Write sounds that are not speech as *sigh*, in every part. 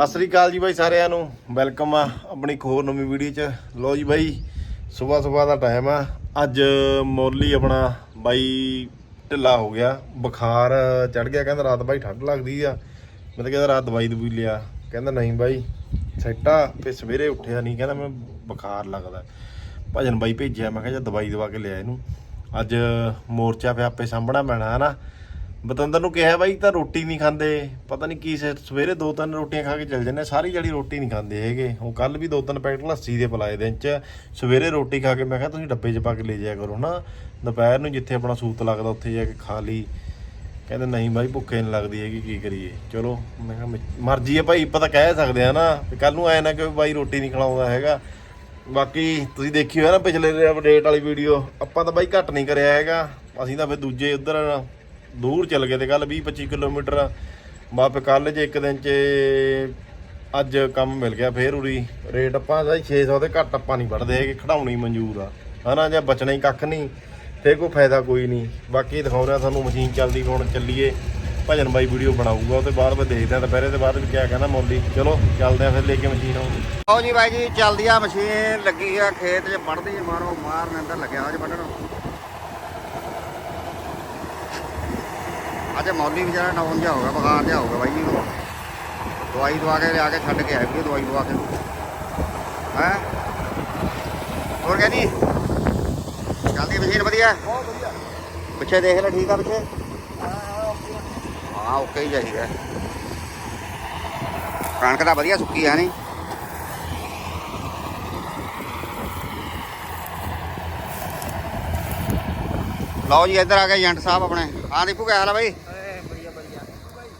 ਸਤਿ ਸ੍ਰੀ ਅਕਾਲ ਜੀ ਬਾਈ ਸਾਰਿਆਂ ਨੂੰ। ਵੈਲਕਮ ਆ ਆਪਣੀ ਇੱਕ ਹੋਰ ਨਵੀਂ ਵੀਡੀਓ 'ਚ। ਲੋ ਜੀ ਬਾਈ, ਸਵੇਰ ਸਵੇਰ ਦਾ ਟਾਈਮ ਆ। ਅੱਜ ਮੋਰਲੀ ਆਪਣਾ ਬਾਈ ਢਿੱਲਾ ਹੋ ਗਿਆ। ਬੁਖਾਰ ਚੜ ਗਿਆ, ਕਹਿੰਦਾ ਰਾਤ ਬਾਈ ਠੰਡ ਲੱਗਦੀ ਆ। ਮੈਂ ਤਾਂ ਕਹਿੰਦਾ ਰਾਤ ਦਵਾਈ ਦਵੂਈ ਲਿਆ। ਕਹਿੰਦਾ ਨਹੀਂ ਬਾਈ ਸੈੱਟਾ ਫੇ ਸਵੇਰੇ ਉੱਠਿਆ ਨਹੀਂ। ਕਹਿੰਦਾ ਮੈਂ ਬੁਖਾਰ ਲੱਗਦਾ। ਭਜਨ ਬਾਈ ਭੇਜਿਆ, ਮੈਂ ਕਿਹਾ ਜਾ ਦਵਾਈ ਦਵਾ ਕੇ ਲਿਆ ਇਹਨੂੰ। ਅੱਜ ਮੋਰਚਾ ਫੇ ਆਪੇ ਸਾਂਭਣਾ ਪੈਣਾ ਹੈ ਨਾ ਬਤੰਦਰ ਨੂੰ ਕਿਹਾ ਬਾਈ ਤਾਂ ਰੋਟੀ ਨਹੀਂ ਖਾਂਦੇ। ਪਤਾ ਨਹੀਂ ਕੀ ਸਵੇਰੇ ਦੋ ਤਿੰਨ ਰੋਟੀਆਂ ਖਾ ਕੇ ਚੱਲ ਜਾਂਦੇ ਸਾਰੀ ਜਿਹੜੀ ਰੋਟੀ ਨਹੀਂ ਖਾਂਦੇ ਹੈਗੇ। ਉਹ ਕੱਲ ਵੀ ਦੋ ਤਿੰਨ ਪੈਕਟ ਲੱਸੀ ਦੇ ਪਲਾਏ ਦਿਨ ਚ। ਸਵੇਰੇ ਰੋਟੀ ਖਾ ਕੇ ਮੈਂ ਕਿਹਾ ਤੁਸੀਂ ਡੱਬੇ 'ਚ ਪਾ ਕੇ ਲੈ ਜਾਇਆ ਕਰੋ ਨਾ ਦੁਪਹਿਰ ਨੂੰ ਜਿੱਥੇ ਆਪਣਾ ਸੂਤ ਲੱਗਦਾ ਉੱਥੇ ਜਾ ਕੇ ਖਾ ਲਈ। ਕਹਿੰਦੇ ਨਹੀਂ ਬਾਈ ਭੁੱਖੇ ਨਹੀਂ ਲੱਗਦੀ ਹੈਗੀ, ਕੀ ਕਰੀਏ। ਚਲੋ, ਮੈਂ ਕਿਹਾ ਮਰਜ਼ੀ ਹੈ ਭਾਈ ਪਤਾ ਕਹਿ ਸਕਦੇ ਆ ਨਾ। ਕੱਲ ਨੂੰ ਐ ਨਾ ਕਿ ਬਾਈ ਰੋਟੀ ਨਹੀਂ ਖਿਲਾਉਂਦਾ ਹੈਗਾ। ਬਾਕੀ ਤੁਸੀਂ ਦੇਖੀ ਹੋਇਆ ਨਾ ਪਿਛਲੇ ਅਪਡੇਟ ਵਾਲੀ ਵੀਡੀਓ ਆਪਾਂ ਤਾਂ ਬਾਈ ਘੱਟ ਨਹੀਂ ਕਰਿਆ ਹੈਗਾ। ਅਸੀਂ ਤਾਂ ਫਿਰ ਦੂਜੇ ਉਧਰ ਦੂਰ ਚੱਲ ਗਏ ਤੇ ਕੱਲ 20 25 ਕਿਲੋਮੀਟਰ ਵਾਪ ਕੱਲ ਜੇ ਇੱਕ ਦਿਨ ਚ ਅੱਜ ਕੰਮ ਮਿਲ ਗਿਆ ਫੇਰ ਉਰੀ। ਰੇਟ ਆਪਾਂ ਦਾ 600 ਦੇ ਘੱਟ ਆਪਾਂ ਨਹੀਂ ਵੜਦੇ ਹੈਗੇ ਖੜਾਉਣੀ ਮਨਜ਼ੂਰ ਆ। ਹਨਾ, ਜਾਂ ਬਚਣਾ ਹੀ ਕੱਖ ਨਹੀਂ ਫੇਰ ਕੋਈ ਫਾਇਦਾ ਕੋਈ ਨਹੀਂ। ਬਾਕੀ ਦਿਖਾਉਣਾ ਤੁਹਾਨੂੰ ਮਸ਼ੀਨ ਚੱਲਦੀ ਹੁਣ ਚੱਲੀਏ। ਭਜਨ ਬਾਈ ਵੀਡੀਓ ਬਣਾਊਗਾ ਉਹਦੇ ਬਾਅਦ ਮੈਂ ਦੇਖਦਾ ਦੁਪਹਿਰੇ ਦੇ ਬਾਅਦ ਵੀ ਕਿਆ ਕਹਿੰਦਾ ਮੌਲੀ ਚਲੋ, ਚੱਲਦੇ ਆ ਫਿਰ ਲੈ ਕੇ ਮਸ਼ੀਨ ਆਉਂਦੀ ਆਓ ਜੀ ਬਾਈ ਜੀ, ਚੱਲਦੀ ਆ ਮਸ਼ੀਨ, ਲੱਗੀ ਆ ਖੇਤ 'ਚ, ਵੱਢਦੀ ਮਾਰੋ, ਮਾਰਨ ਅੰਦਰ ਲੱਗਿਆ ਅੱਜ ਵੱਢਣ। ਅੱਜ ਮੌਲੀ ਵਿਚਾਰਾ ਡਾਊਨ ਜਾ ਹੋਗਾ ਬੁਖਾਰ ਜਾ ਹੋਗਾ ਬਾਈ ਜੀ। ਦਵਾਈ ਦਵਾ ਕੇ ਲਿਆ ਕੇ ਛੱਡ ਕੇ ਆਇਆ ਵੀ ਦਵਾਈ ਦਵਾ ਕੇ। ਹੈ? ਹੋਰ ਕਹਿੰਦੀ ਚੱਲਦੀ ਮਸ਼ੀਨ ਵਧੀਆ? ਬਹੁਤ ਵਧੀਆ। ਪਿੱਛੇ ਦੇਖ ਲੈ ਠੀਕ ਆ ਪਿੱਛੇ? ਹਾਂ ਓਕੇ ਹੀ ਚਾਹੀਦਾ। ਕਣਕ ਤਾਂ ਵਧੀਆ ਸੁੱਕੀ ਆ ਨਹੀਂ ਲਓ ਜੀ ਇੱਧਰ ਆ ਕੇ ਏਜੰਟ ਸਾਹਿਬ ਆਪਣੇ। ਹਾਂ ਦੀਪੂ ਕਿਆ ਹਾਲ ਆ ਬਾਈ?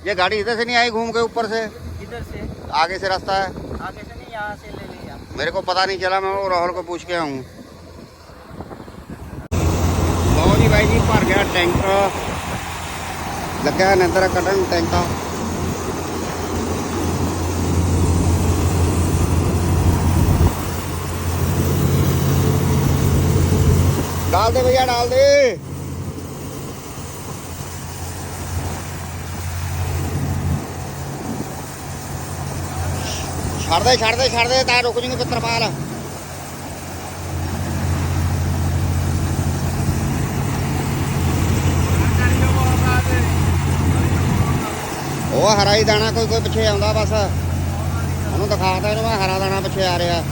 ये गाड़ी इधर से नहीं आई घूम के ऊपर से? इधर से। आगे से रास्ता है? आगे से नहीं यहाँ से ले लिया मेरे को पता नहीं चला मैं वो राहुल को पूछ के आऊँ। बहुत भाई जी भर गया टैंक लगे नंदरा कटन टैंक डाल दे भैया डाल दे। ਛੱਡ ਦੇ ਛੱਡ ਦੇ ਛੱਡ ਦੇ, ਤਾਂ ਰੁਕ ਜੂਗੀ ਪਿੱਤਰਪਾਲ। ਉਹ ਹਰਾ ਹੀ ਦਾਣਾ ਕੋਈ ਕੋਈ ਪਿੱਛੇ ਆਉਂਦਾ ਬਸ। ਉਹਨੂੰ ਦਿਖਾਤਾ ਇਹਨੂੰ, ਮੈਂ ਹਰਾ ਦਾਣਾ ਪਿੱਛੇ ਆ ਰਿਹਾ।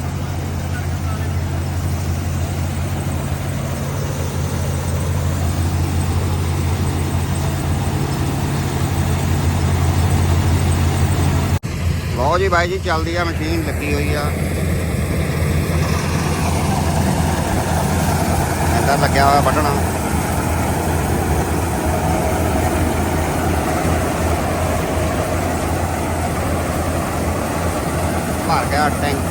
ਲਓ ਬਾਈ ਜੀ ਚੱਲਦੀ ਆ, ਮਸ਼ੀਨ ਲੱਗੀ ਹੋਈ ਆ। ਇੱਧਰ ਲੱਗਿਆ ਹੋਇਆ ਵੱਢਣਾ। ਭਰ ਗਿਆ ਟੈਂਕ।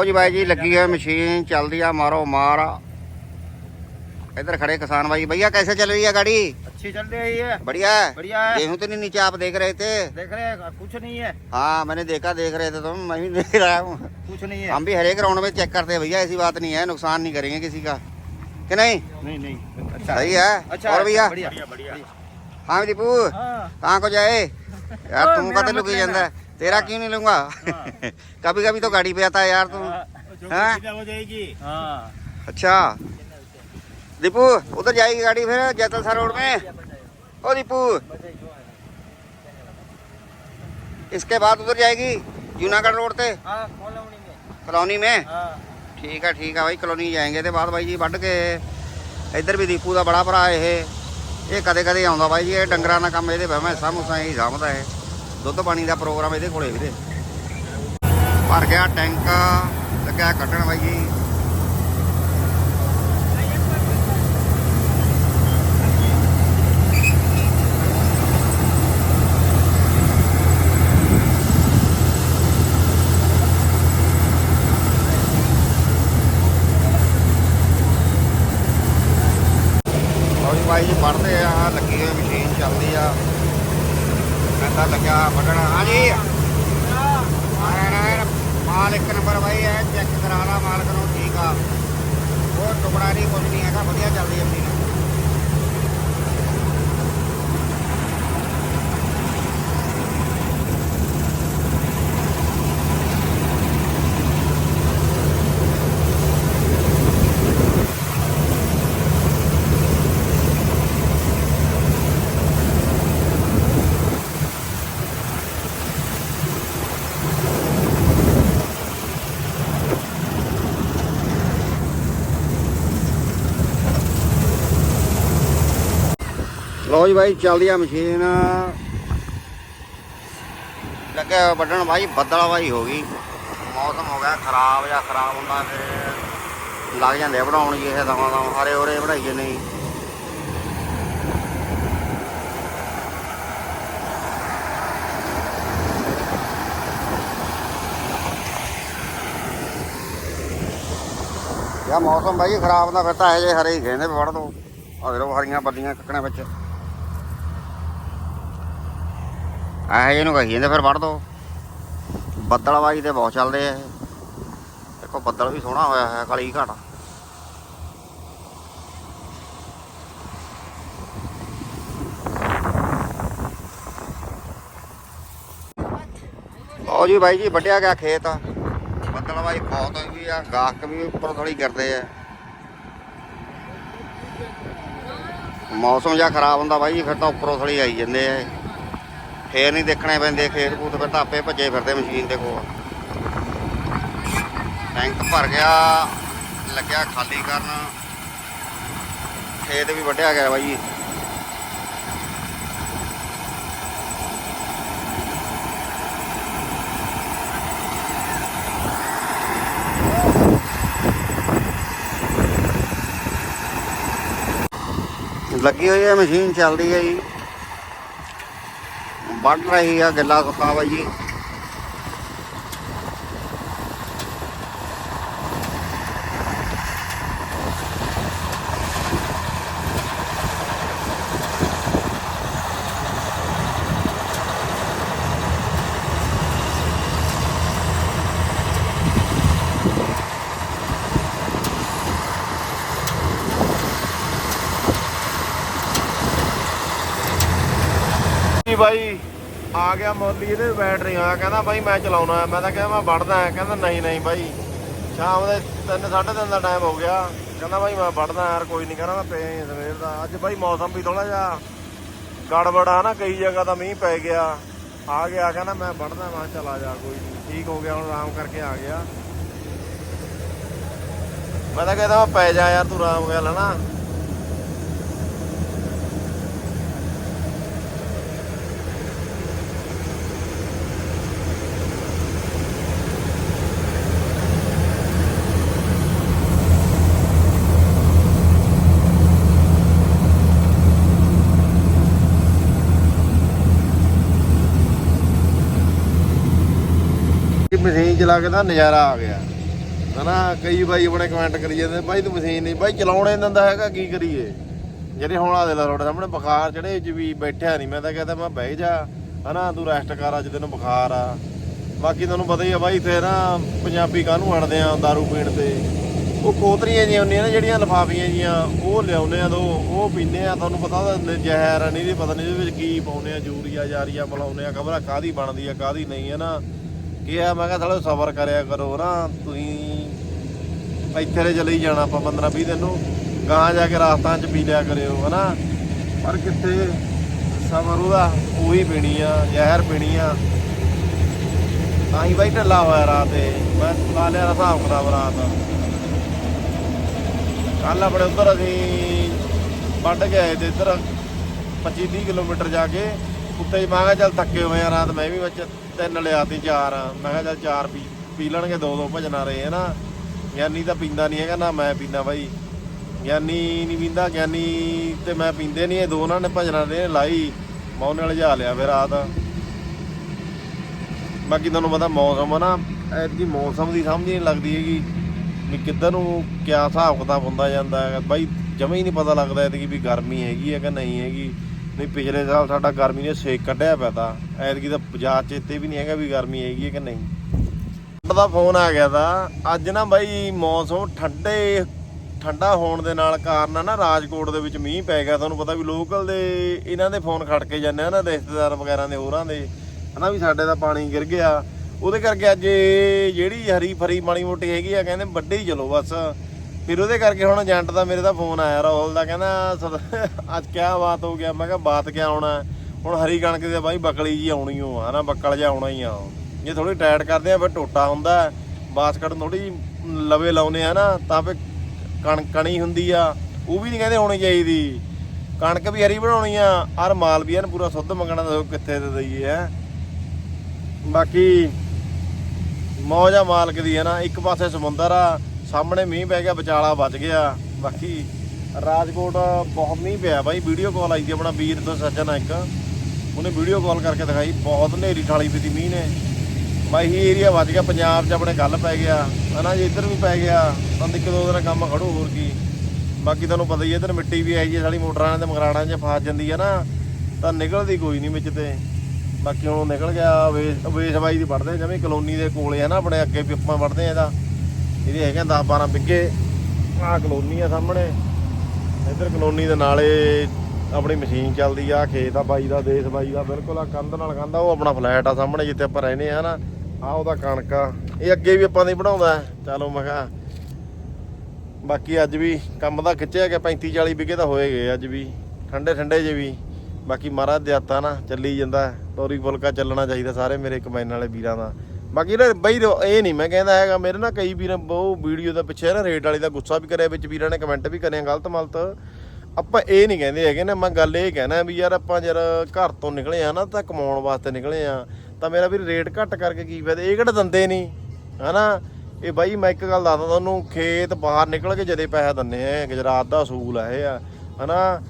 ਲਓ ਜੀ ਬਾਈ ਜੀ ਲੱਗੀ ਹੈ ਮਸ਼ੀਨ ਚੱਲਦੀ ਆ ਮਾਰੋ ਮਾਰ इधर खड़े किसान भाई भैया कैसे चल रही है गाड़ी अच्छी चल रही है बढ़िया है बढ़िया है गेहूं तो नहीं नीचे आप देख रहे थे देख रहे हैं कुछ नहीं है हाँ मैंने देखा देख रहे थे तुम मैं भी देख रहा हूँ कुछ नहीं है हम भी हरेक राउंड में चेक करते हैं भैया ऐसी बात नहीं है नुकसान नहीं करेंगे किसी का कि नहीं नहीं नहीं अच्छा सही है अच्छा और भैया बढ़िया बढ़िया हाँ दीपू हाँ कहाँ को जाए यार ओए, तुम मेरा का तो मत लुक ही लेना। जाता है तेरा क्यों नहीं लूंगा *laughs* कभी कभी तो गाड़ी पे आता है यार तुम हाँ हो जाएगी हाँ अच्छा दीपू उधर जाएगी गाड़ी फिर जैतल सा रोड में ओ दीपू इसके बाद उधर जाएगी जूनागढ़ रोड से हाँ कॉलोनी में कॉलोनी में हाँ ਠੀਕ ਆ ਠੀਕ ਆ ਬਾਈ ਕਲੋਨੀ ਜਾਏਂਗੇ ਤੇ ਬਾਅਦ ਬਾਈ ਜੀ ਵੱਢ ਕੇ ਇੱਧਰ ਵੀ ਦੀਪੂ ਦਾ ਬੜਾ ਭਰਾ ਇਹ ਇਹ ਕਦੇ ਕਦੇ ਆਉਂਦਾ ਬਾਈ ਜੀ ਇਹ ਡੰਗਰਾਂ ਦਾ ਕੰਮ ਇਹਦੇ ਮੈਂ ਸਾਮੂਸਾ ਹੀ ਸਾਂਭਦਾ ਹੈ ਦੁੱਧ ਪਾਣੀ ਦਾ ਪ੍ਰੋਗਰਾਮ ਇਹਦੇ ਕੋਲੇ ਵੀਰੇ। ਭਰ ਗਿਆ ਟੈਂਕ ਲੱਗਿਆ ਕੱਢਣ ਬਾਈ ਜੀ ਬੰਦਾ ਲੱਗਿਆ ਫੜਨ ਹਾਂਜੀ ਆਇਆ ਮਾਲ ਇੱਕ ਨੰਬਰ ਬਾਈ ਹੈ ਚੈੱਕ ਕਰਾ ਲਾ ਮਾਲਕ ਨੂੰ ਠੀਕ ਆ ਉਹ ਟੁਕੜਾ ਨਹੀਂ ਕੁਝ ਨਹੀਂ ਹੈਗਾ ਵਧੀਆ ਚੱਲਦੀ ਹੈ ਮਸ਼ੀਨ ਲੋ ਜੀ ਬਾਈ, ਚੱਲਦੀ ਆ ਮਸ਼ੀਨ। ਲੱਗਿਆ ਵੱਢਣ ਬਾਈ, ਬੱਦਲ ਬਾਈ ਹੋ ਗਈ। ਮੌਸਮ ਹੋ ਗਿਆ ਖਰਾਬ ਜਾਂ ਖਰਾਬ ਹੁੰਦਾ ਤੇ ਲੱਗ ਜਾਂਦੇ ਬਣਾਉਣ ਜੀ, ਇਹ ਦਵਾ ਦਵਾ, ਹਰੇ ਹੋਰੇ ਬਣਾਈਏ ਨਹੀਂ ਯਾ ਮੌਸਮ ਬਾਈ ਖਰਾਬ ਦਾ ਫਿਰ ਤਾਂ ਇਹ ਜੇ ਹਰੇ ਹੀ ਕਹਿੰਦੇ ਵੀ ਵੜ ਦੋ। ਆ ਹਰੀਆਂ ਬੱਦੀਆਂ ਕੱਕਣੇ ਵਿੱਚ। ਆਹ ਇਹਨੂੰ ਕਹੀ ਜਾਂਦੇ ਫਿਰ ਵੜ ਦੋ। ਬੱਦਲਵਾਈ ਤੇ ਬਹੁਤ ਚੱਲਦੇ ਆ। ਦੇਖੋ, ਬੱਦਲ ਵੀ ਸੋਹਣਾ ਹੋਇਆ ਹੈ ਕਾਲੀ ਘਾਟ। ਲਓ ਜੀ ਬਾਈ ਜੀ, ਵੱਢਿਆ ਗਿਆ ਖੇਤ। ਬੱਦਲਵਾਈ ਬਹੁਤ ਹੋਈ ਵੀ ਆ, ਗਾਹਕ ਵੀ ਉੱਪਰ ਥੋੜੀ ਕਰਦੇ ਆ। ਮੌਸਮ ਜਾਂ ਖਰਾਬ ਹੁੰਦਾ ਬਾਈ ਜੀ, ਫਿਰ ਤਾਂ ਉੱਪਰੋਂ ਥੋੜੀ ਆਈ ਜਾਂਦੇ ਆ। ਫੇਰ ਨਹੀਂ ਦੇਖਣੇ ਪੈਂਦੇ ਖੇਤ ਖੂਤ ਫਿਰ ਤਾਂ ਆਪੇ ਭੱਜੇ ਫਿਰਦੇ ਮਸ਼ੀਨ ਦੇ ਕੋਲ। ਟੈਂਕ ਭਰ ਗਿਆ, ਲੱਗਿਆ ਖਾਲੀ ਕਰਨ। ਖੇਤ ਵੀ ਵੱਢਿਆ ਗਿਆ ਬਾਈ ਲੱਗੀ ਹੋਈ ਹੈ ਮਸ਼ੀਨ, ਚੱਲਦੀ ਹੈ ਜੀ। ਵੱਢ ਰਹੀ ਆ ਗੱਲਾ ਸੁੱਕਾ ਬਾਈ ਬਾਈ ਆ ਗਿਆ ਮੋਲੀ ਇਹਦੇ ਬੈਟਰੀ ਆ। ਕਹਿੰਦਾ ਬਾਈ ਮੈਂ ਚਲਾਉਣਾ ਮੈਂ ਤਾਂ ਕਿਹਾ ਮੈਂ ਵੜਦਾ ਕਹਿੰਦਾ ਨਹੀਂ ਨਹੀਂ ਬਾਈ। ਸ਼ਾਮ ਦੇ 3 3:30 ਦਾ ਟਾਈਮ ਹੋ ਗਿਆ। ਕਹਿੰਦਾ ਬਾਈ ਮੈਂ ਵੜਦਾ ਯਾਰ, ਕੋਈ ਨਹੀਂ ਕਹਿੰਦਾ ਮੈਂ ਪਿਆ ਸਵੇਰ ਦਾ। ਅੱਜ ਬਾਈ ਮੌਸਮ ਵੀ ਥੋੜਾ ਜਿਹਾ ਗੜਬੜ ਆ ਨਾ, ਕਈ ਜਗ੍ਹਾ ਤਾਂ ਮੀਂਹ ਪੈ ਗਿਆ। ਆ ਗਿਆ, ਕਹਿੰਦਾ ਮੈਂ ਵੜਦਾ ਮੈਂ ਚਲਾ ਜਾ, ਕੋਈ ਨਹੀਂ। ਠੀਕ ਹੋ ਗਿਆ, ਹੁਣ ਆਰਾਮ ਕਰਕੇ ਆ ਗਿਆ। ਮੈਂ ਤਾਂ ਕਹਿੰਦਾ ਮੈਂ ਪੈ ਜਾ ਯਾਰ, ਤੂੰ ਆਰਾਮ ਕਰ ਲੈਣਾ ਮਸ਼ੀਨ ਚਲਾ ਕੇ ਤਾਂ ਨਜ਼ਾਰਾ ਆ ਗਿਆ। ਹਨਾ, ਕਈ ਬਾਈ ਆਪਣੇ ਕਮੈਂਟ ਕਰੀ ਜਾਂਦੇ ਬਾਈ ਤੂੰ ਮਸ਼ੀਨ ਨਹੀਂ, ਬਾਈ ਚਲਾਉਣੇ ਨੀ ਦਿੰਦਾ ਹੈਗਾ, ਕੀ ਕਰੀਏ? ਜਿਹੜੇ ਹੁਣ ਆ ਦੇ ਲਾ ਤੁਹਾਡੇ ਸਾਹਮਣੇ ਬੁਖਾਰ ਚੜੇ ਚ ਵੀ ਬੈਠਿਆ ਨਹੀਂ ਮੈਂ ਤਾਂ ਕਹਿੰਦਾ ਮੈਂ ਬਹਿ ਜਾ। ਹਨਾ, ਤੂੰ ਰੈਸਟ ਕਰ, ਅੱਜ ਤੈਨੂੰ ਬੁਖਾਰ ਆ। ਬਾਕੀ ਤੁਹਾਨੂੰ ਪਤਾ ਹੀ ਆ ਬਾਈ ਫੇਰ ਨਾ ਪੰਜਾਬੀ ਕਾਹਨੂੰ ਅੜਦੇ ਆ दारू ਪੀਣ ਤੇ? ਉਹ ਕੋਤਰੀਆਂ ਜਿਹੀਆਂ ਹੁੰਦੀਆਂ ਨੇ, ਜਿਹੜੀਆਂ ਲਫਾਫੀਆਂ ਜੀਆਂ ਉਹ ਲਿਆਉਨੇ ਆ ਦੋ ਉਹ ਪੀਨੇ ਆ। ਤੁਹਾਨੂੰ ਪਤਾ ਤਾਂ ਜ਼ਹਿਰ ਆ, ਨਹੀਂ ਪਤਾ ਨਹੀਂ ਇਹਦੇ ਵਿੱਚ ਕੀ ਪਾਉਨੇ ਆ, ਯੂਰੀਆ ਜਾਰੀਆ ਮਿਲਾਉਨੇ ਆ, ਖਬਰ ਕਾਦੀ ਬਣਦੀ ਆ ਕਾਦੀ ਨਹੀਂ ਹੈ ਨਾ ਕਿਹਾ ਮੈਂ ਕਿਹਾ ਥੋੜਾ ਸਬਰ ਕਰਿਆ ਕਰੋ ਨਾ, ਤੁਸੀਂ ਇੱਥੇ ਦੇ ਚਲੇ ਜਾਣਾ ਆਪਾਂ 15 20 ਦਿਨ ਨੂੰ। ਗਾਂ ਜਾ ਕੇ ਰਾਸਤਾਂ 'ਚ ਪੀ ਲਿਆ ਕਰਿਓ, ਹਨਾ? ਪਰ ਕਿੱਥੇ ਸਬਰ ਉਹਦਾ, ਉਹੀ ਪੀਣੀ ਆ, ਜ਼ਹਿਰ ਪੀਣੀ ਆ। ਤਾਂ ਹੀ ਬਾਈ ਢਿੱਲਾ ਹੋਇਆ ਰਾਤ ਤੇ ਮੈਂ ਲਾ ਲਿਆ ਹਿਸਾਬ ਕਿਤਾਬ ਰਾਤ। ਕੱਲ ਆਪਣੇ ਉੱਧਰ ਅਸੀਂ ਵੱਢ ਕੇ ਆਏ ਤੇ ਇੱਧਰ 25 30 ਕਿਲੋਮੀਟਰ ਜਾ ਕੇ ਉੱਤੇ ਮੈਂ ਕਿਹਾ ਚੱਲ ਥੱਕੇ ਹੋਏ ਆ ਰਾਤ, ਮੈਂ ਵੀ ਵਿੱਚ ਤਿੰਨ ਲਿਆਤੇ ਚਾਰ। ਮੈਂ ਕਿਹਾ ਚੱਲ ਚਾਰ ਪੀ ਪੀ ਲੈਣਗੇ, ਦੋ ਦੋ ਭਜਣਾ ਰਹੇ ਹਨਾ ਗਿਆਨੀ ਤਾਂ ਪੀਂਦਾ ਨਹੀਂ ਹੈਗਾ, ਨਾ ਮੈਂ ਪੀਂਦਾ ਬਾਈ। ਗਿਆਨੀ ਨਹੀਂ ਪੀਂਦਾ, ਗਿਆਨੀ ਤੇ ਮੈਂ ਪੀਂਦੇ ਨਹੀਂ ਇਹ ਦੋ ਉਹਨਾਂ ਨੇ ਭਜਣਾ ਰਹੇ ਲਾਈ। ਮੈਂ ਉਹਨੇ ਨਾਲ ਜਾ ਲਿਆ ਫਿਰ ਰਾਤ। ਬਾਕੀ ਤੁਹਾਨੂੰ ਪਤਾ ਮੌਸਮ ਆ ਨਾ, ਐਤਕੀ ਮੌਸਮ ਦੀ ਸਮਝ ਹੀ ਨਹੀਂ ਲੱਗਦੀ ਹੈਗੀ ਵੀ ਕਿੱਧਰ ਨੂੰ ਕਿਆ ਹਿਸਾਬ ਕਿਤਾਬ ਹੁੰਦਾ ਜਾਂਦਾ ਹੈ ਬਾਈ, ਜਮੇ ਹੀ ਨਹੀਂ ਪਤਾ ਲੱਗਦਾ ਐਤਕੀ ਵੀ ਗਰਮੀ ਹੈਗੀ ਹੈ ਕਿ ਨਹੀਂ ਹੈਗੀ। ਨਹੀਂ, ਪਿਛਲੇ ਸਾਲ ਸਾਡਾ ਗਰਮੀ ਨੇ ਸੇਕ ਕੱਢਿਆ ਪਿਆ ਤਾ। ਐਤਕੀ ਤਾਂ ਬਾਜ਼ਾਰ ਚ ਇੱਥੇ ਵੀ ਨਹੀਂ ਹੈਗਾ ਵੀ ਗਰਮੀ ਹੈਗੀ ਹੈ ਕਿ ਨਹੀਂ। ਦਾ ਫੋਨ ਆ ਗਿਆ ਤਾ। ਅੱਜ ਨਾ ਬਾਈ ਮੌਸਮ ਠੰਡੇ, ਠੰਡਾ ਹੋਣ ਦੇ ਨਾਲ ਕਾਰਨ ਨਾ, ਰਾਜਕੋਟ ਦੇ ਵਿੱਚ ਮੀਂਹ ਪੈ ਗਿਆ। ਤੁਹਾਨੂੰ ਪਤਾ ਵੀ ਲੋਕਲ ਦੇ ਇਹਨਾਂ ਦੇ ਫੋਨ ਖੜਕੇ ਜਾਂਦੇ ਆ ਨਾ, ਰਿਸ਼ਤੇਦਾਰ ਵਗੈਰਾ ਦੇ, ਹੋਰਾਂ ਦੇ। ਹਨਾ ਵੀ ਸਾਡੇ ਦਾ ਪਾਣੀ ਗਿਰ ਗਿਆ। ਉਹਦੇ ਕਰਕੇ ਅੱਜ ਜਿਹੜੀ ਹਰੀ ਫਰੀ ਮਾੜੀ ਮੋਟੀ ਹੈਗੀ ਆ, ਕਹਿੰਦੇ ਵੱਡੇ ਹੀ ਚਲੋ ਬਸ। ਫਿਰ ਉਹਦੇ ਕਰਕੇ ਹੁਣ ਏਜੰਟ ਦਾ ਮੇਰੇ ਦਾ ਫੋਨ ਆਇਆ, ਰਾਹੁਲ ਦਾ ਕਹਿੰਦਾ ਸਦ- ਅੱਜ ਕਿਆ ਬਾਤ ਹੋ ਗਿਆ? ਮੈਂ ਕਿਹਾ, ਬਾਤ ਕਿਆ ਆਉਣਾ ਹੁਣ ਹਰੀ ਕਣਕ ਦੇ ਬਾਈ ਬਕਲੀ ਜੀ ਆਉਣੀ ਓ ਆ ਨਾ ਬੱਕਲ ਜਿਹਾ ਆਉਣਾ ਹੀ ਆ ਜੇ ਥੋੜੀ ਟਾਈਟ ਕਰਦੇ ਆ, ਫਿਰ ਟੋਟਾ ਹੁੰਦਾ ਹੈ। ਬਾਸਕਟ ਥੋੜੀ ਲਵੇ ਲਾਉਨੇ ਆ ਨਾ, ਤਾਂ ਫਿਰ ਕਣਕ ਕਣੀ ਹੁੰਦੀ ਆ। ਉਹ ਵੀ ਨਹੀਂ ਕਹਿੰਦੇ ਹੋਣੀ ਚਾਹੀਦੀ। ਕਣਕ ਵੀ ਹਰੀ ਬਣਾਉਣੀ ਆ ਔਰ ਮਾਲ ਵੀ ਐਨ ਪੂਰਾ ਸੁੱਧ ਮੰਗਣਾ ਦੱਸੋ ਕਿੱਥੇ ਦੇ ਦਈਏ, ਹੈ। ਬਾਕੀ, ਮੌਜ ਆ ਮਾਲਕ ਦੀ ਹੈ ਨਾ ਇੱਕ ਪਾਸੇ ਸਮੁੰਦਰ ਆ ਸਾਹਮਣੇ ਮੀਂਹ ਪੈ ਗਿਆ, ਵਿਚਾਲਾ ਬਚ ਗਿਆ। ਬਾਕੀ ਰਾਜਕੋਟ ਬਹੁਤ ਮੀਂਹ ਪਿਆ ਬਾਈ। ਵੀਡੀਓ ਕਾਲ ਆਈ ਸੀ ਆਪਣਾ ਵੀਰ ਤੋਂ ਸੱਜਣ ਆ ਇੱਕ। ਉਹਨੇ ਵੀਡੀਓ ਕਾਲ ਕਰਕੇ ਦਿਖਾਈ। ਬਹੁਤ ਹਨੇਰੀ ਠਾਲੀ ਪਈ ਦੀ ਮੀਂਹ ਨੇ। ਬਾਈ, ਇਹ ਏਰੀਆ ਵੱਜ ਗਿਆ। ਪੰਜਾਬ 'ਚ ਆਪਣੇ ਗੱਲ ਪੈ ਗਿਆ। ਹਨਾ, ਜੇ ਇੱਧਰ ਵੀ ਪੈ ਗਿਆ, ਤਾਂ ਇੱਕ ਦੋ ਦਿਨ ਕੰਮ ਖੜੂ, ਹੋਰ ਕੀ। ਬਾਕੀ ਤੁਹਾਨੂੰ ਪਤਾ ਹੀ ਹੈ ਇੱਧਰ ਮਿੱਟੀ ਵੀ ਆਈ ਹੈ ਸਾਡੀ ਮੋਟਰਾਂ ਦੇ ਮਗਰਾੜਾਂ 'ਚ ਫਸ ਜਾਂਦੀ ਹੈ ਨਾ, ਤਾਂ ਨਿਕਲਦੀ ਕੋਈ ਨਹੀਂ ਵਿੱਚ ਤੇ। ਬਾਕੀ ਹੁਣ ਨਿਕਲ ਗਿਆ, ਵੇਸ ਵੇਸ ਬਾਈ ਦੀ ਵੜਦੇ ਜਿਵੇਂ ਕਲੋਨੀ ਦੇ ਕੋਲੇ ਆ ਨਾ, ਆਪਣੇ ਅੱਗੇ ਵੀ ਆਪਾਂ ਵੜਦੇ ਆ ਇਹਦਾ। ਇਹਦੇ ਹੈਗੇ 10 12 ਬਿੱਗੇ। ਆਹ ਕਲੋਨੀ ਆ ਸਾਹਮਣੇ। ਇੱਧਰ ਕਲੋਨੀ ਦੇ ਨਾਲੇ ਆਪਣੀ ਮਸ਼ੀਨ ਚੱਲਦੀ ਆ, ਖੇਤ ਆ ਬਾਈ ਦਾ, ਦੇਸ਼ ਬਾਈ ਦਾ, ਬਿਲਕੁਲ ਆ ਕੰਧ ਨਾਲ ਕੰਧ ਆ, ਉਹ ਆਪਣਾ ਫਲੈਟ ਆ ਸਾਹਮਣੇ ਜਿੱਥੇ ਆਪਾਂ ਰਹਿੰਦੇ ਆ ਨਾ। ਆ ਉਹਦਾ ਕਣਕ ਆ। ਇਹ ਅੱਗੇ ਵੀ ਆਪਾਂ ਨਹੀਂ ਬਣਾਉਂਦਾ ਚਲੋ ਮੈਂ ਕਿਹਾ, ਬਾਕੀ ਅੱਜ ਵੀ ਕੰਮ ਦਾ ਖਿੱਚਿਆ ਗਿਆ 35 40 ਵਿਗੇ ਤਾਂ ਹੋਏ ਗਏ ਅੱਜ ਵੀ। ਠੰਡੇ ਠੰਡੇ ਜੇ ਵੀ। ਬਾਕੀ ਮਹਾਰਾਜ ਦੇ ਹੱਥਾਂ ਨਾ ਚੱਲੀ ਜਾਂਦਾ। ਤੋਰੀ ਫੁਲਕਾ ਚੱਲਣਾ ਚਾਹੀਦਾ ਸਾਰੇ ਮੇਰੇ ਕਮੈਨ ਵਾਲੇ ਵੀਰਾਂ ਦਾ। ਬਾਕੀ ਨਾ ਬਈ ਇਹ ਨਹੀਂ ਮੈਂ ਕਹਿੰਦਾ ਹੈਗਾ, ਮੇਰੇ ਨਾਲ ਕਈ ਵੀਰ ਉਹ ਵੀਡੀਓ ਦਾ ਪਿੱਛੇ ਨਾ ਰੇਟ ਵਾਲੀ ਦਾ ਗੁੱਸਾ ਵੀ ਕਰਿਆ ਵਿੱਚ, ਵੀਰਾਂ ਨੇ ਕਮੈਂਟ ਵੀ ਕਰਿਆ, ਗਲਤ ਮਲਤ। ਆਪਾਂ ਇਹ ਨਹੀਂ ਕਹਿੰਦੇ ਹੈਗੇ ਨਾ, ਮੈਂ ਗੱਲ ਇਹ ਕਹਿਣਾ ਵੀ ਯਾਰ ਆਪਾਂ ਯਾਰ ਘਰ ਤੋਂ ਨਿਕਲੇ ਆ ਨਾ, ਤਾਂ ਕਮਾਉਣ ਵਾਸਤੇ ਨਿਕਲੇ ਆ। ਤਾਂ ਮੇਰਾ ਵੀ ਰੇਟ ਘੱਟ ਕਰਕੇ ਕੀ ਫਾਇਦਾ, ਇਹ ਕਿਹੜਾ ਦਿੰਦੇ ਨਹੀਂ, ਹਨਾ? ਇਹ ਬਾਈ ਮੈਂ ਇੱਕ ਗੱਲ ਦੱਸਦਾ ਤੁਹਾਨੂੰ, ਖੇਤ ਬਾਹਰ ਨਿਕਲ ਕੇ ਜਦੇ ਪੈਸਾ ਦਿੰਨੇ ਆ ਗੁਜਰਾਤ ਦਾ ਅਸੂਲ ਆ ਇਹ ਆ, ਹਨਾ?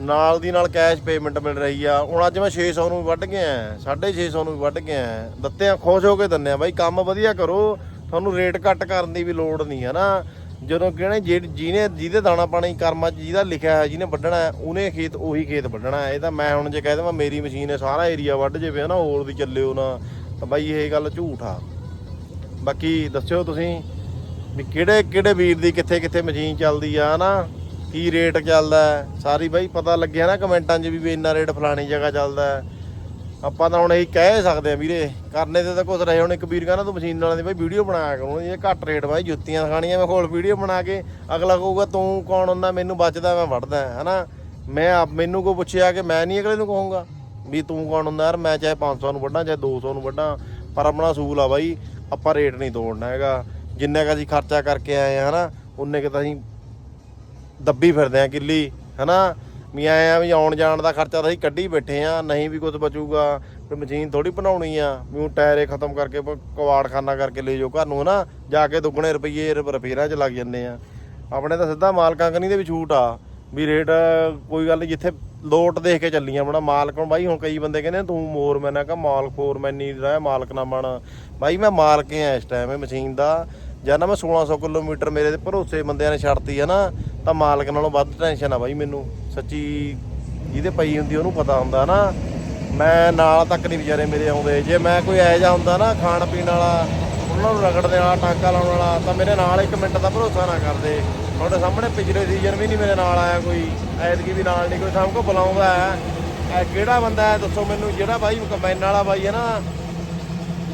ਨਾਲ ਦੀ ਨਾਲ ਕੈਸ਼ ਪੇਮੈਂਟ ਮਿਲ ਰਹੀ ਆ। ਹੁਣ ਅੱਜ ਮੈਂ 600 ਨੂੰ ਵੀ ਵੱਢ ਗਿਆ 650 ਨੂੰ ਵੀ ਵੱਢ ਗਿਆ ਦਿੱਤੇ ਆ, ਖੁਸ਼ ਹੋ ਕੇ ਦਿੰਨੇ ਆ। ਬਾਈ, ਕੰਮ ਵਧੀਆ ਕਰੋ। ਤੁਹਾਨੂੰ ਰੇਟ ਘੱਟ ਕਰਨ ਦੀ ਵੀ ਲੋੜ ਨਹੀਂ ਹੈ ਨਾ। ਜਦੋਂ ਕਹਿੰਦੇ ਜਿਹੜੇ ਜਿਹਨੇ ਜਿਹਦੇ ਦਾਣਾ ਪਾਣੀ ਕਰਮਾ 'ਚ ਜਿਹਦਾ ਲਿਖਿਆ ਹੈ ਜਿਹਨੇ ਵੱਢਣਾ ਹੈ, ਉਹਨੇ ਖੇਤ, ਉਹੀ ਖੇਤ ਵੱਢਣਾ ਹੈ। ਇਹ ਤਾਂ ਮੈਂ ਹੁਣ ਜੇ ਕਹਿ ਦਵਾਂ, ਮੇਰੀ ਮਸ਼ੀਨ ਹੈ, ਸਾਰਾ ਏਰੀਆ ਵੱਢ ਜੇ ਪਿਆ ਨਾ, ਹੋਰ ਦੀ ਚੱਲਿਓ ਨਾ। ਤਾਂ ਬਾਈ, ਇਹ ਗੱਲ ਝੂਠ ਆ। ਬਾਕੀ ਦੱਸਿਓ ਤੁਸੀਂ ਵੀ ਕਿਹੜੇ ਕਿਹੜੇ ਵੀਰ ਦੀ ਕਿੱਥੇ ਕਿੱਥੇ ਮਸ਼ੀਨ ਚੱਲਦੀ ਆ ਨਾ ਕੀ ਰੇਟ ਚੱਲਦਾ ਸਾਰੀ ਬਾਈ ਪਤਾ ਲੱਗਿਆ ਨਾ ਕਮੈਂਟਾਂ 'ਚ ਵੀ ਇੰਨਾ ਰੇਟ ਫਲਾਣੀ ਜਗ੍ਹਾ ਚੱਲਦਾ ਆਪਾਂ ਤਾਂ ਹੁਣ ਇਹੀ ਕਹਿ ਸਕਦੇ ਆ ਵੀਰੇ, ਕਰਨੇ ਤੇ ਤਾਂ ਕੁਝ ਰਹੇ। ਹੁਣ ਇੱਕ ਵੀਰ ਕਹਿੰਦਾ ਤੂੰ ਮਸ਼ੀਨ ਵਾਲਿਆਂ ਦੀ ਬਾਈ ਵੀਡੀਓ ਬਣਾਇਆ ਕਰੂੰ ਇਹ ਘੱਟ ਰੇਟ ਬਾਈ, ਜੁੱਤੀਆਂ ਖਾਣੀਆਂ ਮੈਂ ਕੋਲ ਵੀਡੀਓ ਬਣਾ ਕੇ ਅਗਲਾ ਕਹੂਗਾ ਤੂੰ ਕੌਣ ਹੁੰਦਾ, ਮੈਨੂੰ ਬਚਦਾ, ਮੈਂ ਵੜਦਾ ਹਨਾ? ਮੈਂ ਆਪ, ਮੈਨੂੰ ਕੋ ਪੁੱਛਿਆ ਕਿ ਮੈਂ ਨਹੀਂ ਅਗਲੇ ਨੂੰ ਕਹੂੰਗਾ ਵੀ ਤੂੰ ਕੌਣ ਹੁੰਦਾ ਯਾਰ, ਮੈਂ ਚਾਹੇ 500 ਨੂੰ ਵੱਢਾਂ, ਚਾਹੇ 200 ਨੂੰ ਵੱਢਾਂ, ਪਰ ਆਪਣਾ ਅਸੂਲ ਆ ਬਾਈ, ਆਪਾਂ ਰੇਟ ਨਹੀਂ ਤੋੜਨਾ ਹੈਗਾ। ਜਿੰਨਾ ਕੁ ਅਸੀਂ ਖਰਚਾ ਕਰਕੇ ਆਏ ਆ, ਹਨਾ? ਉਨੇ ਕੁ ਤਾਂ ਅਸੀਂ ਦੱਬੀ ਫਿਰਦੇ ਆ ਕਿੱਲੀ ਹਨਾ? ਵੀ ਆਏ ਆ ਵੀ ਆਉਣ ਜਾਣ ਦਾ ਖਰਚਾ ਤਾਂ ਅਸੀਂ ਕੱਢੀ ਬੈਠੇ ਆ ਨਹੀਂ ਵੀ ਕੁਝ ਬਚੂਗਾ ਤੇ ਮਸ਼ੀਨ ਥੋੜੀ ਬਣਾਉਣੀ ਆ ਵੀ ਉਹ ਟਾਇਰੇ ਖਤਮ ਕਰਕੇ ਕਵਾੜਖਾਨਾ ਕਰਕੇ ਲੈ ਜਾਓ ਘਰ ਨੂੰ ਹਨਾ? ਜਾ ਕੇ ਦੁੱਗਣੇ ਰੁਪਈਏ ਰਫੇਰਾਂ 'ਚ ਲੱਗ ਜਾਂਦੇ ਆ। ਆਪਣੇ ਤਾਂ ਸਿੱਧਾ ਮਾਲਕਾਂ ਕਨੀ ਦੇ ਵੀ ਛੂਟ ਆ ਵੀ ਰੇਟ ਕੋਈ ਗੱਲ ਨੀ, ਜਿੱਥੇ ਲੋਟ ਦੇਖ ਕੇ ਚੱਲੀਆਂ ਬਣਾ ਮਾਲਕ ਨੂੰ ਬਾਈ ਹੁਣ ਕਈ ਬੰਦੇ ਕਹਿੰਦੇ ਤੂੰ ਮੋਰ ਮੈਂ ਨਾ ਮਾਲਕ ਫੋਰਮੈਨ ਨਹੀਂ ਰਹਿ ਮਾਲਕ ਨਾ ਬਣ। ਬਾਈ ਮੈਂ ਮਾਲਕ ਆ ਇਸ ਟਾਈਮ ਇਹ ਮਸ਼ੀਨ ਦਾ। ਜਾਂ ਨਾ ਮੈਂ 1600 ਕਿਲੋਮੀਟਰ ਮੇਰੇ ਤੇ ਭਰੋਸੇ ਬੰਦਿਆਂ ਨੇ ਛੱਡਤੀ ਹੈ ਨਾ, ਤਾਂ ਮਾਲਕ ਨਾਲੋਂ ਵੱਧ ਟੈਨਸ਼ਨ ਆ ਬਾਈ ਮੈਨੂੰ। ਸੱਚੀ ਜਿਹਦੇ ਪਈ ਹੁੰਦੀ ਉਹਨੂੰ ਪਤਾ ਹੁੰਦਾ ਨਾ। ਮੈਂ ਨਾਲ ਤੱਕ ਨਹੀਂ ਵਿਚਾਰੇ ਮੇਰੇ ਆਉਂਦੇ। ਜੇ ਮੈਂ ਕੋਈ ਐ ਜਾ ਹੁੰਦਾ ਨਾ, ਖਾਣ ਪੀਣ ਵਾਲਾ, ਉਹਨਾਂ ਨੂੰ ਰਗੜ ਦੇਣਾ ਟਾਂਕਾ ਲਾਉਣ ਵਾਲਾ, ਤਾਂ ਮੇਰੇ ਨਾਲ ਇੱਕ ਮਿੰਟ ਦਾ ਭਰੋਸਾ ਨਾ ਕਰਦੇ। ਤੁਹਾਡੇ ਸਾਹਮਣੇ ਪਿਛਲੇ ਸੀਜ਼ਨ ਵੀ ਨਹੀਂ ਮੇਰੇ ਨਾਲ ਆਇਆ ਕੋਈ। ਐਤਕੀ ਵੀ ਨਾਲ ਨਹੀਂ ਕੋਈ, ਸਭ ਕੋ ਬੁਲਾਉਂਦਾ ਹੈ। ਕਿਹੜਾ ਬੰਦਾ ਹੈ, ਦੱਸੋ ਮੈਨੂੰ। ਜਿਹੜਾ ਬਾਈ ਕੰਬਾਈਨ ਵਾਲਾ ਬਾਈ ਹੈ ਨਾ,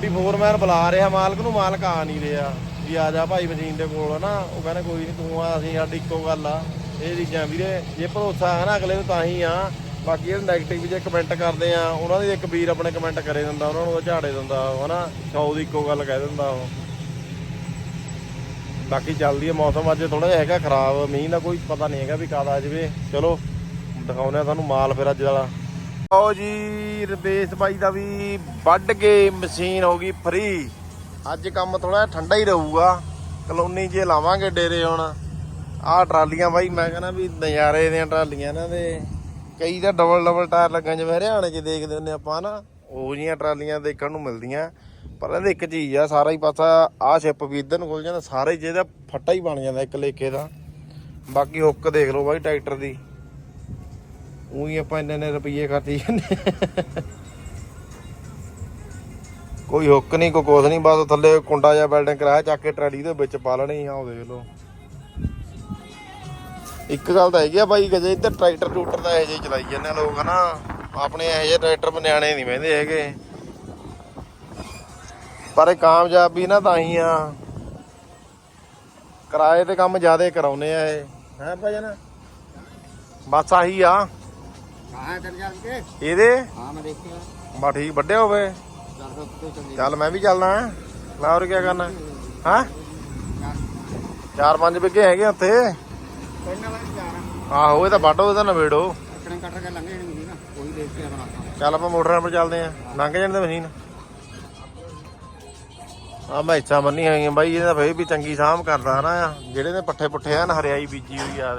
ਵੀ ਫੋਰਮੈਨ ਬੁਲਾ ਰਿਹਾ, ਮਾਲਕ ਨੂੰ ਮਾਲਕ ਆ ਨਹੀਂ ਰਿਹਾ। ਵੀ ਆ ਜਾ ਭਾਈ ਮਸ਼ੀਨ ਦੇ ਕੋਲ ਨਾ ਉਹ ਕਹਿੰਦਾ ਕੋਈ ਨਹੀਂ ਤੂੰ ਆ, ਅਸੀਂ ਸਾਡੀ ਇੱਕੋ ਗੱਲ ਆ। ਇਹ ਚੀਜ਼ਾਂ ਵੀਰੇ, ਜੇ ਭਰੋਸਾ ਹੈ ਨਾ ਅਗਲੇ ਨੂੰ ਤਾਂ ਹੀ ਆ। ਬਾਕੀ ਇਹ 네ਗੇਟਿਵ ਜੇ ਕਮੈਂਟ ਕਰਦੇ ਆ, ਉਹਨਾਂ ਦੀ ਇੱਕ ਵੀਰ ਆਪਣੇ ਕਮੈਂਟ ਕਰੇ ਦਿੰਦਾ, ਉਹਨਾਂ ਨੂੰ ਉਹ ਝਾੜੇ ਦਿੰਦਾ ਹਨਾ? ਸੌ ਦੀ ਇੱਕੋ ਗੱਲ ਕਹਿ ਦਿੰਦਾ ਉਹ। ਬਾਕੀ ਚੱਲਦੀ ਹੈ ਮੌਸਮ, ਅੱਜ ਥੋੜਾ ਜਿਹਾ ਹੈਗਾ ਖਰਾਬ, ਮੀਂਹ ਦਾ ਕੋਈ ਪਤਾ ਨਹੀਂ ਹੈਗਾ ਵੀ ਕਦ ਆ ਜਾਵੇ। ਚਲੋ, ਦਿਖਾਉਂਦੇ ਆ ਤੁਹਾਨੂੰ ਮਾਲ ਫਿਰ ਅੱਜ ਵਾਲਾ। ਆਓ ਜੀ ਰਬੇਸ ਬਾਈ ਦਾ ਵੀ ਵੱਢ ਕੇ ਮਸ਼ੀਨ ਹੋ ਗਈ ਫ੍ਰੀ ਅੱਜ ਕੰਮ ਥੋੜਾ ਠੰਡਾ ਹੀ ਰਹੂਗਾ। ਕਲੋਨੀ ਜੇ ਲਾਵਾਂਗੇ ਡੇਰੇ ਹੁਣ। ਆਹ ਟਰਾਲੀਆਂ ਬਾਈ, ਮੈਂ ਕਹਿੰਦਾ ਵੀ ਨਜ਼ਾਰੇ ਦੀਆਂ ਟਰਾਲੀਆਂ ਇਹਨਾਂ ਦੇ। ਕਈ ਤਾਂ ਡਬਲ ਡਬਲ ਟਾਇਰ ਲੱਗਾਂ ਜਿਵੇਂ ਹਰਿਆਣੇ 'ਚ ਦੇਖਦੇ ਹੁੰਦੇ ਆਪਾਂ ਨਾ। ਉਹ ਜੀਆਂ ਟਰਾਲੀਆਂ ਦੇਖਣ ਨੂੰ ਮਿਲਦੀਆਂ। ਪਰ ਇਹਦੇ ਇੱਕ ਚੀਜ਼ ਆ, ਸਾਰਾ ਹੀ ਪਾਸਾ ਆਹ ਸ਼ਿਪ ਵੀ ਇੱਧਰ ਨੂੰ ਖੁੱਲ ਜਾਂਦਾ, ਸਾਰੇ ਜਿਹਦਾ ਫੱਟਾ ਹੀ ਬਣ ਜਾਂਦਾ ਇੱਕ ਲੇਕੇ ਦਾ। ਬਾਕੀ ਹੁੱਕ ਦੇਖ ਲਓ ਬਾਈ ਟਰੈਕਟਰ ਦੀ। ਉਹੀ ਆਪਾਂ ਇੰਨੇ ਇੰਨੇ ਰੁਪਏ ਖਰਚੀ ਜਾਂਦੇ ਕੋਈ ਹੁੱਕ ਨਹੀਂ ਕੋਈ ਕੁਛ ਨਹੀਂ ਬਸ ਥੱਲੇ ਕੁੰਡਾ ਜਾਂ ਬਿਲਡਿੰਗ ਕਰਾਇਆ ਚੱਕ ਕੇ ਟਰਾਲੀ ਦੇ ਵਿੱਚ ਪਾ ਲੈਣੀ ਆ ਉਹ ਦੇਖ ਲਓ। ਇੱਕ ਗੱਲ ਤਾਂ ਹੈਗੀ ਆ ਬਾਈ ਗਜੇ ਇੱਧਰ ਟਰੈਕਟਰ ਟੂਟਰ ਦਾ ਇਹ ਜਿਹੇ ਚਲਾਈ ਜਾਂਦੇ ਆ ਲੋਕ ਹਨਾ? ਆਪਣੇ ਇਹ ਜਿਹੇ ਟਰੈਕਟਰ ਬਨਿਆਣੇ ਨਹੀਂ ਮਹਿੰਦੇ ਹੈਗੇ। ਪਰ ਇਹ ਕਾਮਯਾਬ ਵੀ ਨਾ ਤਾਂ ਹੀ ਆ। ਕਿਰਾਏ ਤੇ ਕੰਮ ਜ਼ਿਆਦੇ ਕਰਾਉਨੇ ਆ ਇਹ। ਹੈ ਭਾਜਨ? ਬਸ ਆਹੀ ਆ। ਕਹਾਂ ਹੈ ਚੱਲ ਕੇ। ਇਹਦੇ? ਹਾਂ ਮੈਂ ਦੇਖਿਆ। ਬਾ ਠੀਕ ਵੱਡੇ ਹੋਵੇ। ਚੱਲ ਮੈਂ ਵੀ ਚੱਲਦਾ ਮੈਂ ਹੋਰ ਕੀ ਕਰਨਾ? ਹਾਂ? ਚਾਰ ਪੰਜ ਵਿਗੇ ਹੈਗੇ ਉੱਥੇ। ਆਹੋ, ਇਹ ਤਾਂ ਵੱਢੋ ਇਹਦਾ ਨਵੇੜੋ। ਚੱਲ ਆਪਾਂ ਮੋਟਰਾਂ 'ਤੇ ਚੱਲਦੇ ਆਂ ਲੰਘ ਜਾਂਦੇ ਮਸ਼ੀਨ। ਆ ਮੈਂ ਇੱਛਾ ਮੰਨੀ ਹੋਈ ਬਾਈ ਇਹਦਾ ਫੇਰ ਵੀ ਚੰਗੀ ਸਾਂਭ ਕਰਦਾ ਨਾ ਜਿਹੜੇ ਨੇ ਪੱਠੇ ਪੁੱਠੇ ਆ, ਨਾ ਹਰਿਆਈ ਬੀਜੀ ਹੋਈ ਆ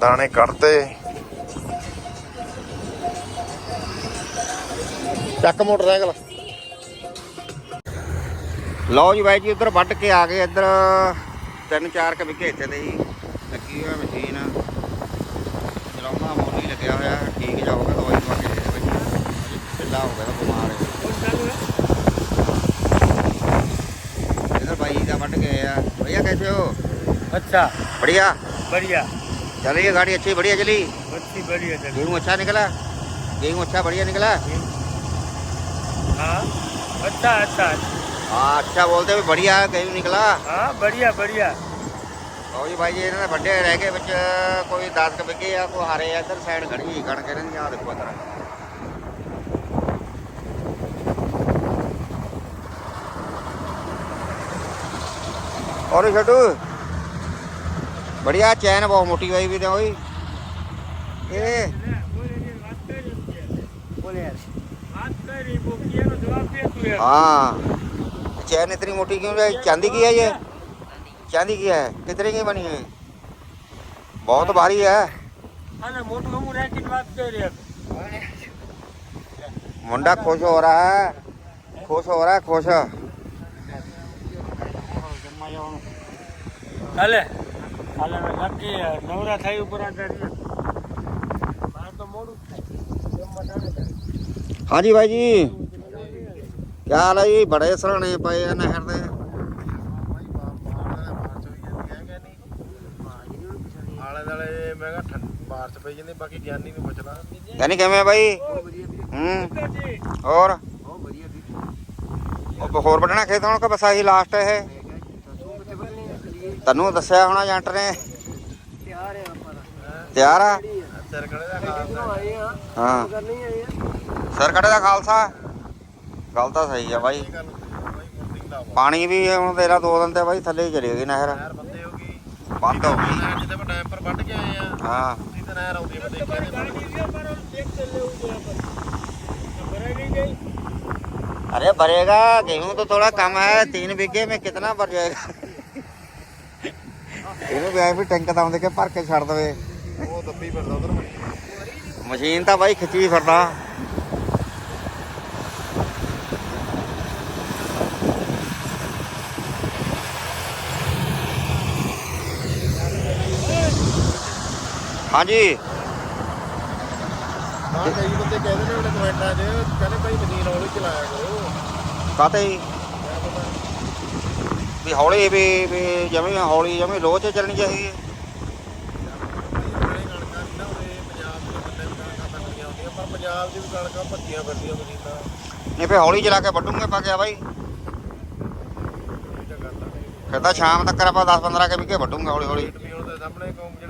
ਦਾਣੇ ਕੱਢਤੇ। ਚੱਕ ਮੋਟਰਸਾਈਕਲ ਲਓ ਜੀ ਬਾਈ ਜੀ ਉਧਰ ਵੱਢ ਕੇ ਆ ਗਏ ਇੱਧਰ ਤਿੰਨ ਚਾਰ ਕ ਵਿਕੇ ਇੱਥੇ ਤੇ ਜੀ ਲੱਗੀ ਹੋਇਆ ਮਸ਼ੀਨ ਚਲਾਉਣਾ ਮੋਲੀ ਲੱਗਿਆ ਹੋਇਆ ਠੀਕ ਜਾਊਗਾ ਦਵਾਈ ਪਾ ਕੇ ਦੇ ਦੇ ਬਾਈ ਢਿੱਲਾ ਹੋ ਗਿਆ ਤਾਂ ਬਿਮਾਰ ਹੈ ਇਧਰ ਬਾਈ ਦਾ ਵੱਢ ਗਏ ਆ भैया कैसे हो अच्छा बढ़िया बढ़िया चल रही है गाड़ी अच्छी बढ़िया चली बच्ची बढ़िया चल गेहूँ अच्छा निकला गेहूँ अच्छा बढ़िया निकला हाँ अच्छा अच्छा हाँ अच्छा बोलते हुए बढ़िया गेहूँ निकला हाँ बढ़िया बढ़िया ਲਓ ਜੀ ਬਾਈ ਜੀ ਇਹਨਾਂ ਦੇ ਵੱਡੇ ਰਹਿ ਗਏ ਵਿੱਚ ਕੋਈ 10 ਕ ਵਿਗੇ ਆ ਕੋਈ ਹਾਰੇ ਆ ਇੱਧਰ ਸਾਈਡ ਖੜੀ ਕਣਕ ਇਹਨਾਂ ਦੀ ਆ ਦੇਖੋ ਇੱਧਰ ਔਰ ਛੱਡੂ ਬੜੀਆ ਚੈਨ ਬਹੁਤ ਮੋਟੀ ਹੋਈ ਵੀ ਤੇ ਹੋਈ ਇਹ बोले यार हाँ। चैन इतनी मोटी क्यों है? चांदी की है ये? चांदी की है। कितने की बनी है? बहुत भारी है। मुंडा खुश हो रहा है। खुश हो रहा है खुश હાલે હાલે નક્કી નવરા થઈ ਯਾਰ ਇਹ ਬੜੇ ਸਰਾਣੇ ਪਏ ਆ ਨਹਿਰ ਦੇ। ਮੈਂ ਕਿਹਾ ਬਾਰਸ ਪਈ ਜਾਂਦੀ ਬਾਕੀ ਗਿਆਨੀ ਨੂੰ ਪੁੱਛ ਯਾਨੀ ਕਿਵੇਂ ਬਾਈ? ਹੂੰ। ਹੋਰ? ਬਹੁਤ ਵਧੀਆ ਉਹ ਤੈਨੂੰ ਦੱਸਿਆ ਹੋਣਾ ਏਜੰਟ ਨੇ। ਤਿਆਰ ਆ ਆਪਾਂ ਤਿਆਰ ਆ? ਸਰਕੜੇ ਦਾ ਖਾਲਸਾ। ਹਾਂ। ਸਰਕੜੇ ਦਾ ਖਾਲਸਾ। ਗੱਲ ਤਾਂ ਸਹੀ ਆ ਬਾਈ ਗੱਲ ਬਾਈ ਮੁੰਡੀ ਦਾ ਪਾਣੀ ਵੀ ਹੁਣ ਤੇਰਾ ਦੋ ਦਿਨ ਤੇ ਬਾਈ ਥੱਲੇ ਹੀ ਚਲੀ ਗਈ ਨਹਿਰ ਨਹਿਰ ਬੰਦੇ ਹੋ ਗਈ ਬੰਦ ਹੋ ਗਈ ਨਹਿਰ ਜਿੱਦੇ ਆਪਾਂ ਟਾਈਮ ਪਰ ਵੱਢ ਕੇ ਆਏ ਆ ਹਾਂ ਉਸੇ ਤੇ ਨਹਿਰ ਆਉਂਦੀ ਆ ਮੈਂ ਦੇਖਿਆ ਨੀ। अरे भरेगा गेहूं तो थोड़ा कम है तीन बीघे में कितना भर जाएगा ਇਹਨੂੰ ਵੀ ਵੀ ਟੈਂਕ ਤਾਂ ਆਉਂਦੇ ਕਿ ਭਰ ਕੇ ਛੱਡ ਦਵੇ ਉਹ ਦੱਬੀ ਫਿਰਦਾ ਉਧਰ ਮਸ਼ੀਨ ਤਾਂ ਬਾਈ ਖਿੱਚੀ ਫਿਰਦਾ ਹਾਂਜੀ। ਹਾਂ ਕਈ ਬੰਦੇ ਕਹਿੰਦੇ ਨੇ ਉਹਨੇ ਕਮੈਂਟਾਂ 'ਚ ਕਹਿੰਦੇ ਭਾਈ ਮਸ਼ੀਨ ਹੌਲੀ ਚਲਾਇਆ ਕਰੋ। ਕਾਤੇ ਵੀ ਹੌਲੀ ਵੀ ਵੀ ਜਮੀ ਹੌਲੀ ਜਮੀ ਲੋਹ ਚੱਲਣੀ ਚਾਹੀਦੀ ਹੈ। ਪੰਜਾਬ ਦੇ ਵੀ ਕਣਕਾਂ ਵੀ ਭੱਜੀਆਂ ਫਿਰਦੀਆਂ ਮਸ਼ੀਨਾਂ ਨਹੀਂ ਫੇ ਹੌਲੀ ਚਲਾ ਕੇ ਵੱਢੂਗੇ ਪਾ ਗਿਆ ਬਾਈ। ਫਿਰ ਤਾਂ ਸ਼ਾਮ ਤੱਕ ਆਪਾਂ 10 15 ਕੇ ਵਿਕੇ ਵੱਢੂਗੇ ਹੌਲੀ ਹੌਲੀ। ਵੀ ਸਾਹਮਣੇ ਜਿਹੜੇ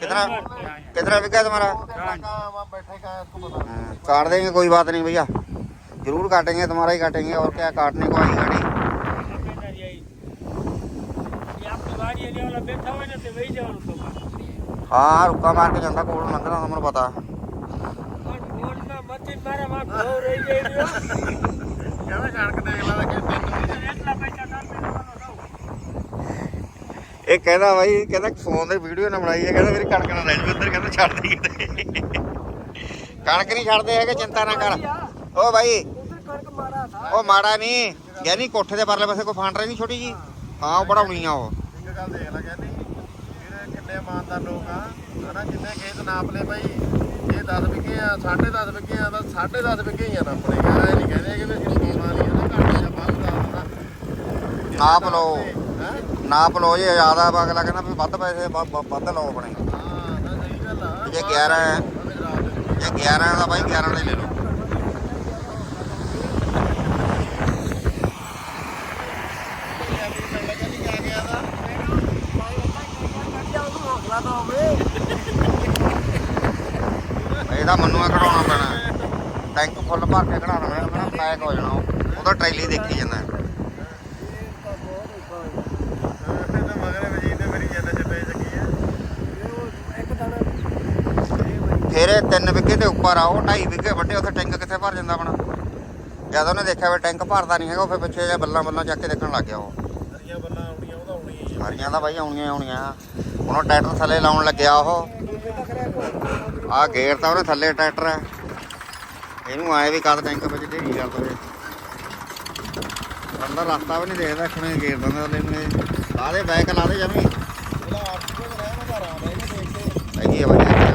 कितना कितना बिका तुम्हारा काट देंगे कोई बात नहीं भैया जरूर काटेंगे तुम्हारा ही काटेंगे और क्या काटने को आई गाड़ी हाँ रुका मार के जाता कोल मंदिर हमने पता ਇਹ ਕਹਿੰਦਾ ਬਾਈ ਕਹਿੰਦਾ ਫੋਨ ਤੇ ਵੀਡੀਓ ਨਾ ਬਣਾਈ ਹੈ ਕਹਿੰਦਾ ਮੇਰੀ ਕਣਕ ਨਾ ਰਹਿ ਜੂ ਉੱਧਰ ਕਹਿੰਦਾ ਛੱਡ ਦੇ ਕਿਤੇ। ਕਣਕ ਨਹੀਂ ਛੱਡਦੇ ਹੈਗੇ ਚਿੰਤਾ ਨਾ ਕਰ। ਓ ਬਾਈ ਉਹ ਮਾੜਾ ਨਹੀਂ ਗਿਆਨੀ ਕੋਠੇ ਦੇ ਪਰਲੇ ਪਾਸੇ ਕੋਈ ਫਾਂਟ ਨਹੀਂ ਛੋਟੀ ਜੀ ਹਾਂ ਉਹ ਬਣਾਉਣੀ ਆ ਉਹ। ਇੱਕ ਗੱਲ ਦੇਖ ਲੈ ਕਹਿੰਦੀ ਜਿਹੜੇ ਕਿੰਨੇ ਇਮਾਨਦਾਰ ਲੋਕ ਆ। ਹਨਾ ਜਿੰਨੇ ਖੇਤ ਨਾਪ ਲਏ ਬਾਈ ਇਹ 10 ਵਿਗੇ ਆ 10.5 ਵਿਗੇ ਆ ਤਾਂ 10.5 ਵਿਗੇ ਹੀ ਆ ਨਾਪਣੇ ਆ ਇਹ ਨਹੀਂ ਕਹਿੰਦੇ ਕਿ ਵੀ ਅਸੀਂ ਸੋਨਾ ਨਹੀਂ ਆ ਨਾ ਘੱਟ ਜਾਂ ਵੱਧ ਦਾ ਹੁੰਦਾ ਨਾਪ ਲਓ। ਹੈ ਨਾਪ ਲਓ ਜੇ ਜ਼ਿਆਦਾ ਅਗਲਾ ਕਹਿੰਦਾ ਵੀ ਵੱਧ ਪੈਸੇ ਵੱਧ ਲਓ ਆਪਣੇ। ਹਾਂ ਨਾ ਸਹੀ ਗੱਲ ਆ। ਜੇ 11 ਹੈ ਜੇ 11 ਦਾ ਬਾਈ 11 ਦਾ ਲੈ ਲਓ। ਇਹਦਾ ਮੰਨੂਆ ਕਢਾਉਣਾ ਪੈਣਾ। ਟੈਂਕ ਫੁੱਲ ਭਰ ਕੇ ਕਢਾਉਣਾ ਪੈਣਾ ਪੈਕ ਹੋ ਜਾਣਾ ਉਹ। ਉਹਦਾ ਟਰੈਲੀ ਦੇਖੀ ਜਾਂਦਾ ਇਹਨੇ ਮਗਰੇ ਵਜੀਦ ਨੇ ਮੇਰੀ ਜਿੰਦ ਚੱਪੇ ਚੱਕੀ ਆ ਇਹ ਤਿੰਨ ਵਿਗੇ ਦੇ ਉੱਪਰ ਆ ਉਹ ਢਾਈ ਵਿਗੇ ਵੱਡੇ ਉੱਥੇ ਟੈਂਕ ਕਿੱਥੇ ਭਰ ਜਾਂਦਾ ਆਪਣਾ? ਜਦ ਉਹਨੇ ਦੇਖਿਆ ਵੀ ਟੈਂਕ ਭਰਦਾ ਨਹੀਂ ਹੈਗਾ ਉਹ ਫਿਰ ਪਿੱਛੇ ਜਿਹਾ ਬੱਲਾਂ ਬੱਲਾਂ ਚੱਕ ਕੇ ਦੇਖਣ ਲੱਗ ਗਿਆ ਉਹ। ਹਰੀਆਂ ਬੱਲਾਂ ਆਉਣੀਆਂ ਉਹਦਾ ਆਉਣੀ ਹੀ ਆ। ਸਾਰੀਆਂ ਤਾਂ ਬਾਈ ਆਉਣੀਆਂ ਹੀ ਆਉਣੀਆਂ। ਹੁਣ ਉਹ ਟਰੈਕਟਰ ਥੱਲੇ ਲਾਉਣ ਲੱਗਿਆ ਉਹ। ਆ ਗੇਰ ਤਾਂ ਉਹਨੇ ਥੱਲੇ ਟਰੈਕਟਰ ਹੈ। ਇਹਨੂੰ ਆਏ ਵੀ ਕਦ ਟੈਂਕ ਵਿੱਚ ਢੇਰੀ ਕਰ ਦਵੇ। ਅੰਦਰ ਰਸਤਾ ਵੀ ਨਹੀਂ ਦੇਖਦਾ ਕਿਵੇਂ ਗੇਰ ਦਿੰਦਾ ਥੱਲੇ ਨੂੰ ਦੇ ਬੈਕ ਲਾ ਦੇ ਜਮੀ। ਉਹਦਾ ਆਰਸੀ ਕੋਲ ਰਹਿ ਮੈਂ ਘਰ ਆਉਂਦਾ ਇਹਨੇ ਦੇਖ ਕੇ। ਹੈਗੀ ਆ ਬਾਈ।